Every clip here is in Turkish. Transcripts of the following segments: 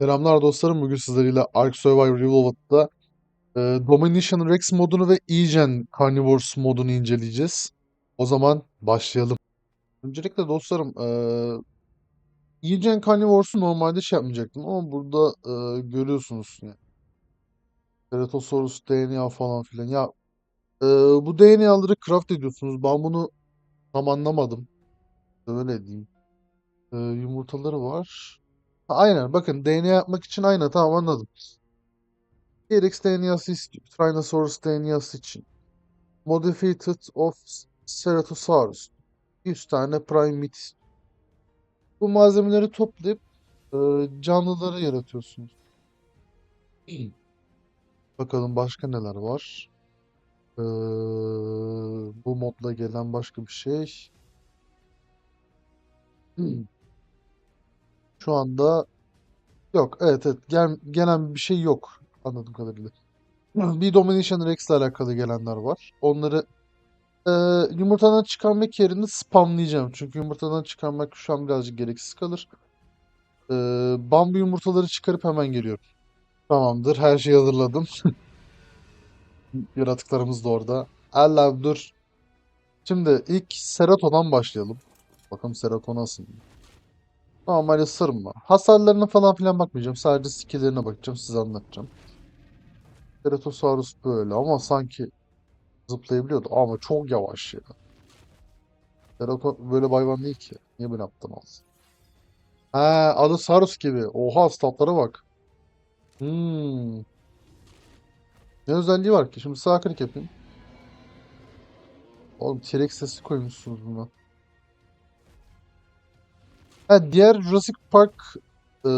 Selamlar dostlarım. Bugün sizlerle Ark Survivor Revolved'da e, Domination Rex modunu ve Egen Carnivores modunu inceleyeceğiz. O zaman başlayalım. Öncelikle dostlarım e, Egen Carnivores'u normalde şey yapmayacaktım ama burada e, görüyorsunuz yani. Ceratosaurus DNA falan filan. Ya e, bu DNA'ları craft ediyorsunuz. Ben bunu tam anlamadım. Öyle diyeyim. E, yumurtaları var. Aynen bakın DNA yapmak için aynen tamam anladım. T-Rex DNA'sı istiyor. Tyrannosaurus DNA'sı için. Modified of Ceratosaurus. 100 tane istiyor. Bu malzemeleri toplayıp e, canlıları yaratıyorsunuz. Bakalım başka neler var. E, bu modla gelen başka bir şey. Şu anda yok. Evet evet. Gel, gelen bir şey yok. Anladığım kadarıyla. Bir Domination Rex ile alakalı gelenler var. Onları e, yumurtadan çıkarmak yerine spamlayacağım. Çünkü yumurtadan çıkarmak şu an birazcık gereksiz kalır. E, bambu yumurtaları çıkarıp hemen geliyorum. Tamamdır. Her şeyi hazırladım. Yaratıklarımız da orada. Allah dur. Şimdi ilk Serato'dan başlayalım. Bakalım Serato nasıl? Normal ısırma. Hasarlarına falan filan bakmayacağım. Sadece skill'lerine bakacağım. Size anlatacağım. Ceratosaurus böyle ama sanki zıplayabiliyordu ama çok yavaş ya. Cerato böyle hayvan değil ki. Niye böyle yaptın az? He, Allosaurus gibi. Oha statlara bak. Hmm. Ne özelliği var ki? Şimdi sağ yapayım. Oğlum T-Rex sesi koymuşsunuz buna. Ha, diğer Jurassic Park e,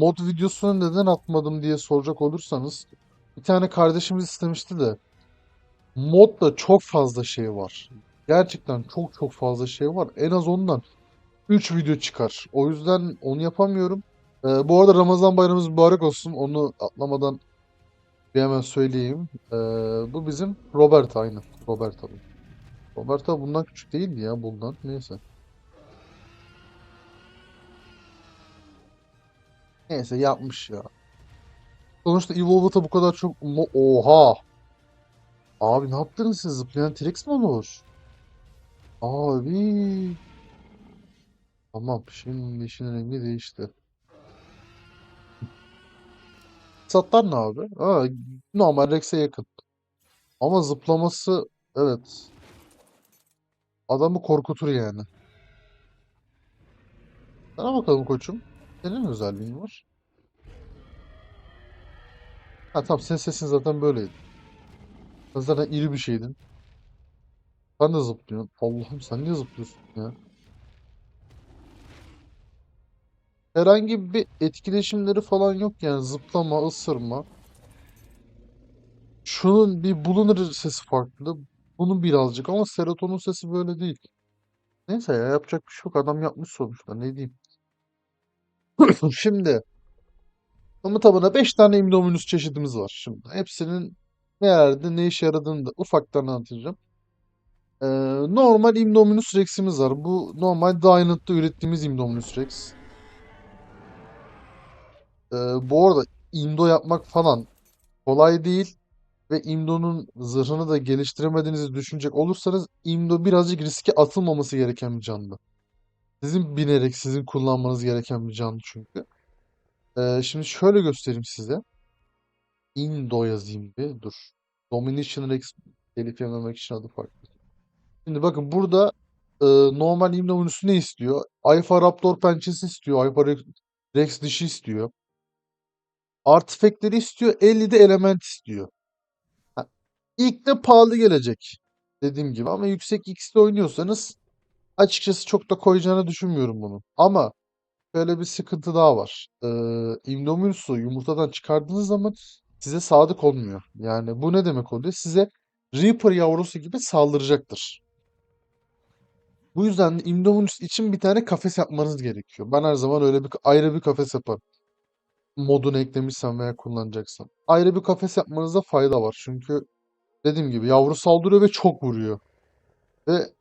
mod videosunu neden atmadım diye soracak olursanız bir tane kardeşimiz istemişti de modda çok fazla şey var. Gerçekten çok çok fazla şey var. En az ondan 3 video çıkar. O yüzden onu yapamıyorum. Ee, bu arada Ramazan bayramımız mübarek olsun. Onu atlamadan bir hemen söyleyeyim. Ee, bu bizim Robert aynı. Robert abi. Roberta bundan küçük değildi ya bundan. Neyse. Neyse yapmış ya. Sonuçta Evolved'a bu kadar çok... Oha! Abi ne yaptınız siz? Zıplayan T-Rex mi olur? Abi. Tamam. Şimdi işin rengi değişti. Satlar ne abi? Ha, normal Rex'e yakın. Ama zıplaması evet. Adamı korkutur yani. Sana bakalım koçum. Senin özelliğin var. Ha tamam senin sesin zaten böyleydi. Sen zaten iri bir şeydin. Ben de zıplıyorum. Allah'ım sen niye zıplıyorsun ya? Herhangi bir etkileşimleri falan yok yani zıplama, ısırma. Şunun bir bulunur sesi farklı. Bunun birazcık ama serotonin sesi böyle değil. Neyse ya yapacak bir şey yok. Adam yapmış sonuçta. Ne diyeyim. Şimdi tamı tamına 5 tane Indominus çeşidimiz var şimdi. Hepsinin nelerde ne işe yaradığını da ufaktan anlatacağım. Ee, normal Indominus Rex'imiz var. Bu normal Dynant'ta ürettiğimiz Indominus Rex. Ee, bu arada Indo yapmak falan kolay değil. Ve Imdo'nun zırhını da geliştiremediğinizi düşünecek olursanız Imdo birazcık riske atılmaması gereken bir canlı. Sizin binerek, sizin kullanmanız gereken bir canlı çünkü. Ee, şimdi şöyle göstereyim size. Indo yazayım bir. Dur. Domination Rex telif yememek için adı farklı. Şimdi bakın burada e, normal Indominus'u ne istiyor? Alpha Raptor pençesi istiyor. Alpha Rex, dişi istiyor. Artifact'leri istiyor. 50 de element istiyor. Ha, ilk de pahalı gelecek. Dediğim gibi ama yüksek X'de oynuyorsanız açıkçası çok da koyacağını düşünmüyorum bunu. Ama şöyle bir sıkıntı daha var. Ee, Indominus'u yumurtadan çıkardığınız zaman size sadık olmuyor. Yani bu ne demek oluyor? Size Reaper yavrusu gibi saldıracaktır. Bu yüzden de Indominus için bir tane kafes yapmanız gerekiyor. Ben her zaman öyle bir ayrı bir kafes yaparım. Modunu eklemişsem veya kullanacaksam. Ayrı bir kafes yapmanızda fayda var. Çünkü dediğim gibi yavru saldırıyor ve çok vuruyor. Ve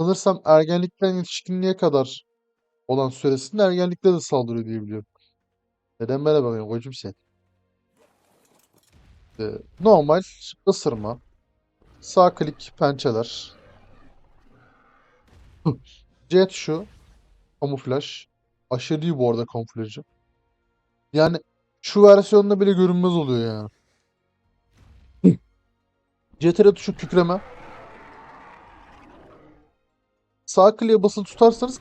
sanırsam ergenlikten yetişkinliğe kadar olan süresinde ergenlikte de saldırıyor diye biliyorum. Neden böyle bakıyorsun koçum sen? Ee, normal ısırma. Sağ klik pençeler. Jet şu. Kamuflaj. Aşırı iyi bu arada kamuflajı. Yani şu versiyonda bile görünmez oluyor yani. CTRL tuşu kükreme. Sağ kliğe basılı tutarsanız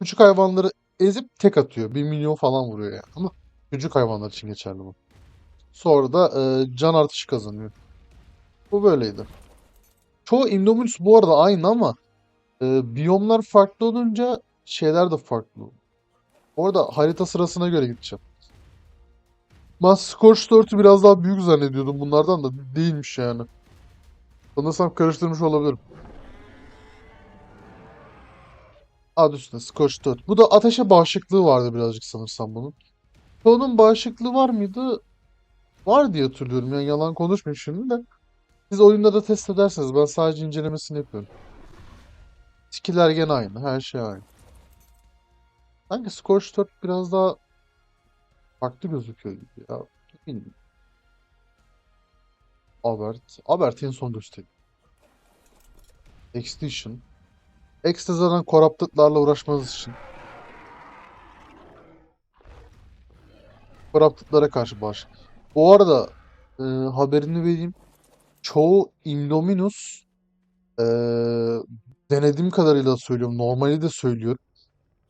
küçük hayvanları ezip tek atıyor. 1 milyon falan vuruyor yani. Ama küçük hayvanlar için geçerli bu. Sonra da e, can artışı kazanıyor. Bu böyleydi. Çoğu Indominus bu arada aynı ama e, biyomlar farklı olunca şeyler de farklı. Orada harita sırasına göre gideceğim. Ben Scorched Earth'ü biraz daha büyük zannediyordum. Bunlardan da değilmiş yani. Sanırsam karıştırmış olabilirim. Adı üstünde Scorched Earth. Bu da ateşe bağışıklığı vardı birazcık sanırsam bunun. Çoğunun bağışıklığı var mıydı? Var diye hatırlıyorum. Yani yalan konuşmayayım şimdi de. Siz oyunda da test ederseniz ben sadece incelemesini yapıyorum. Skiller gene aynı. Her şey aynı. Sanki Scorched Earth biraz daha farklı gözüküyor gibi ya. Bilmiyorum. Albert. Albert son göstereyim. Extinction. Zaten Corrupted'larla uğraşmanız için. Corrupted'lara karşı bağış. Bu arada e, haberini vereyim. Çoğu Indominus e, denediğim kadarıyla söylüyorum. Normali de söylüyorum.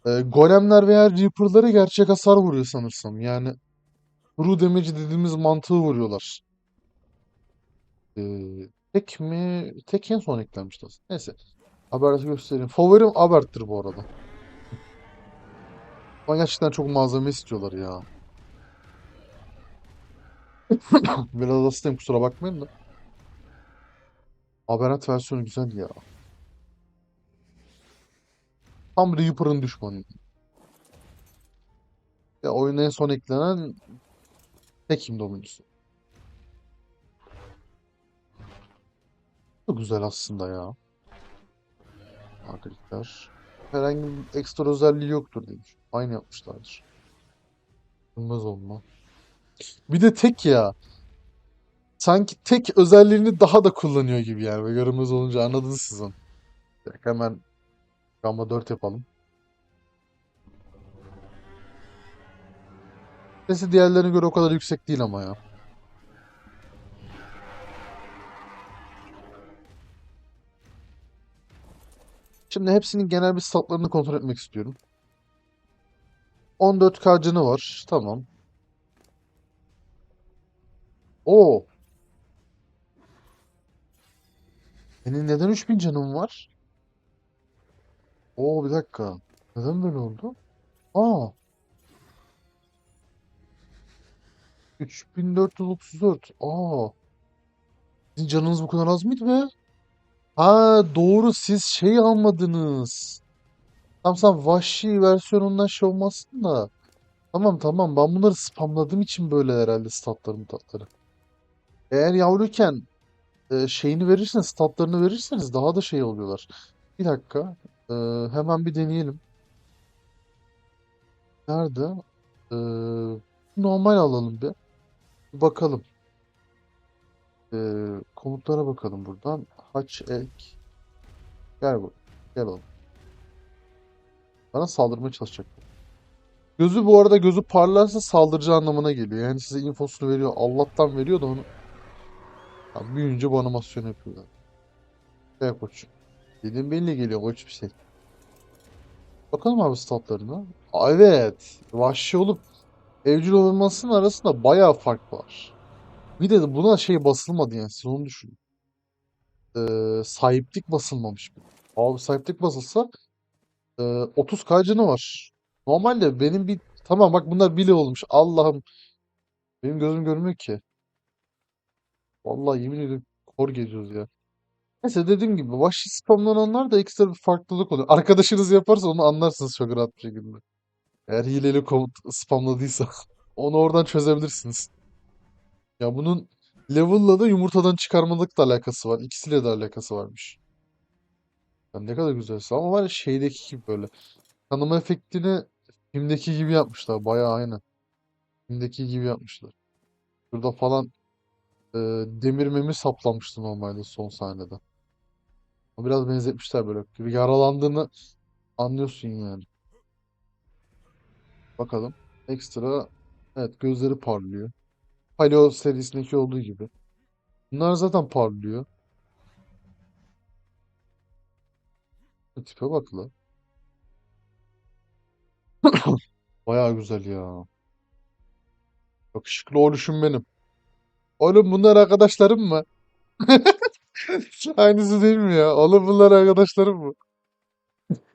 E, golemler veya Reaper'lara gerçek hasar vuruyor sanırsam. Yani True damage dediğimiz mantığı vuruyorlar. E, tek mi? Tek en son eklenmişti aslında. Neyse. Abert'i göstereyim. Favorim Abert'tir bu arada. Ama gerçekten çok malzeme istiyorlar ya. Biraz hastayım kusura bakmayın da. Aberrant versiyonu güzel ya. Tam Reaper'ın düşmanı. Ya oyuna en son eklenen tek Indominus'u. Çok güzel aslında ya. Arkadaşlar. Herhangi bir ekstra özelliği yoktur demiş. Aynı yapmışlardır. Bilmez olma. Bir de tek ya. Sanki tek özelliğini daha da kullanıyor gibi yani. Ve görünmez olunca anladınız siz onu. Bir dakika, Hemen Gamma 4 yapalım. Sesi diğerlerine göre o kadar yüksek değil ama ya. Şimdi hepsinin genel bir statlarını kontrol etmek istiyorum. 14k canı var. Tamam. Oo. Senin neden 3000 canın var? Oo bir dakika. Neden böyle oldu? Aa. 3434. Aa. Sizin canınız bu kadar az mıydı be? Ha doğru siz şey almadınız. Tamam sen vahşi versiyonundan şey olmasın da. Tamam tamam ben bunları spamladığım için böyle herhalde statları tatları. Eğer yavruyken e, şeyini verirseniz statlarını verirseniz daha da şey oluyorlar. Bir dakika. e, hemen bir deneyelim. Nerede? E, normal alalım bir. Bir bakalım. E, komutlara bakalım buradan. Haç ek. Gel bu. Gel oğlum. Bana saldırmaya çalışacak. Gözü bu arada gözü parlarsa saldırıcı anlamına geliyor. Yani size infosunu veriyor. Allah'tan veriyor da onu ya büyüyünce bu animasyonu yapıyorlar. Gel koç. Dediğim belli geliyor koç bir şey. Bakalım abi statlarına. Aa, evet. Vahşi olup evcil olmasının arasında bayağı fark var. Bir de buna şey basılmadı yani siz onu düşünün. Ee, sahiplik basılmamış. Abi sahiplik basılsa e, 30k canı var. Normalde benim bir tamam bak bunlar bile olmuş. Allah'ım benim gözüm görmüyor ki. Vallahi yemin ediyorum kor geziyoruz ya. Neyse dediğim gibi vahşi spamlananlar da ekstra bir farklılık oluyor. Arkadaşınız yaparsa onu anlarsınız çok rahat bir şekilde. Eğer hileli komut spamladıysa onu oradan çözebilirsiniz. Ya bunun level'la da yumurtadan çıkarmalık da alakası var. İkisiyle de alakası varmış. Ya ne kadar güzelse ama var ya şeydeki gibi böyle. Tanıma efektini filmdeki gibi yapmışlar. Bayağı aynı. Filmdeki gibi yapmışlar. Burada falan e, demir memir saplamıştı normalde son sahnede. Biraz benzetmişler böyle. Bir yaralandığını anlıyorsun yani. Bakalım. Ekstra evet gözleri parlıyor. Paleo serisindeki olduğu gibi. Bunlar zaten parlıyor. Bu Tipe bak la. Bayağı güzel ya. Yakışıklı oluşum benim. Oğlum bunlar arkadaşlarım mı? Aynısı değil mi ya? Oğlum bunlar arkadaşlarım mı?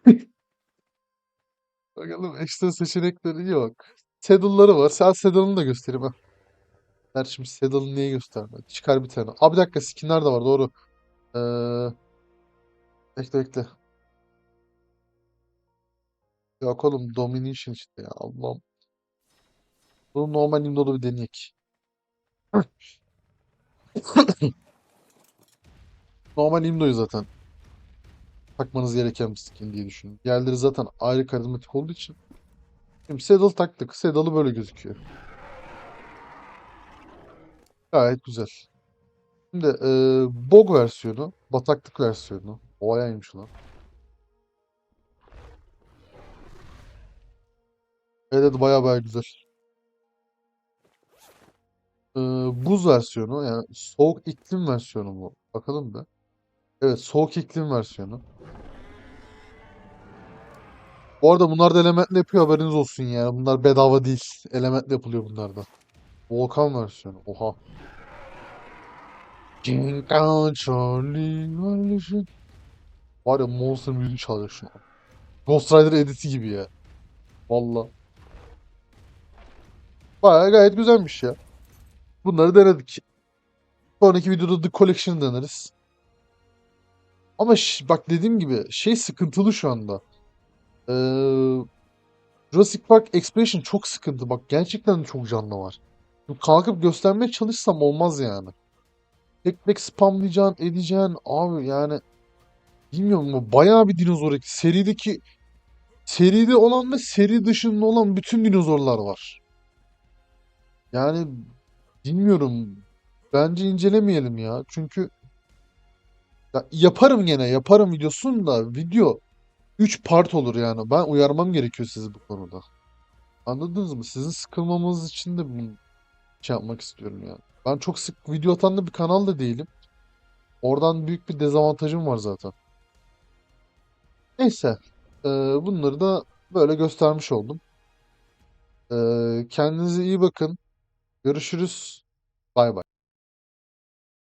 Bakalım ekstra seçenekleri yok. Saddle'ları var. Sen Saddle'ını da göstereyim ha. Ver şimdi Saddle'ı niye göstermedi? Çıkar bir tane. Abi bir dakika skinler de var doğru. Ee, bekle bekle. Yok oğlum Domination işte ya Allah'ım. Bunu normal Nimdo'da bir deneyek. Normal Nimdo'yu zaten takmanız gereken bir skin diye düşünüyorum. Diğerleri zaten ayrı karizmatik olduğu için. Şimdi Saddle taktık. Saddle'ı böyle gözüküyor. Gayet güzel. Şimdi e, Bog versiyonu, bataklık versiyonu. O ayaymış lan. Evet, baya baya güzel. E, buz versiyonu yani soğuk iklim versiyonu bu. Bakalım da. Evet soğuk iklim versiyonu. Bu arada bunlar da elementle yapıyor haberiniz olsun yani. Bunlar bedava değil. Elementle yapılıyor bunlar da. Volkan versiyonu. Oha. Kong Charlie. Var ya Monster müziği çalıyor şu an. Ghost Rider editi gibi ya. Valla. Baya gayet güzelmiş ya. Bunları denedik. Sonraki videoda The Collection deneriz. Ama bak dediğim gibi şey sıkıntılı şu anda. Ee, Jurassic Park Expedition çok sıkıntı. Bak gerçekten çok canlı var. Kalkıp göstermeye çalışsam olmaz yani. Tek tek spamlayacaksın, edeceksin. Abi yani bilmiyorum ama bayağı bir dinozor ekli. Serideki seride olan ve seri dışında olan bütün dinozorlar var. Yani bilmiyorum. Bence incelemeyelim ya. Çünkü ya yaparım gene yaparım videosunu da video 3 part olur yani. Ben uyarmam gerekiyor sizi bu konuda. Anladınız mı? Sizin sıkılmamanız için de bunu şey yapmak istiyorum ya. Ben çok sık video atan da bir kanal da değilim. Oradan büyük bir dezavantajım var zaten. Neyse. eee, bunları da böyle göstermiş oldum. Eee, kendinize iyi bakın. Görüşürüz. Bay bay.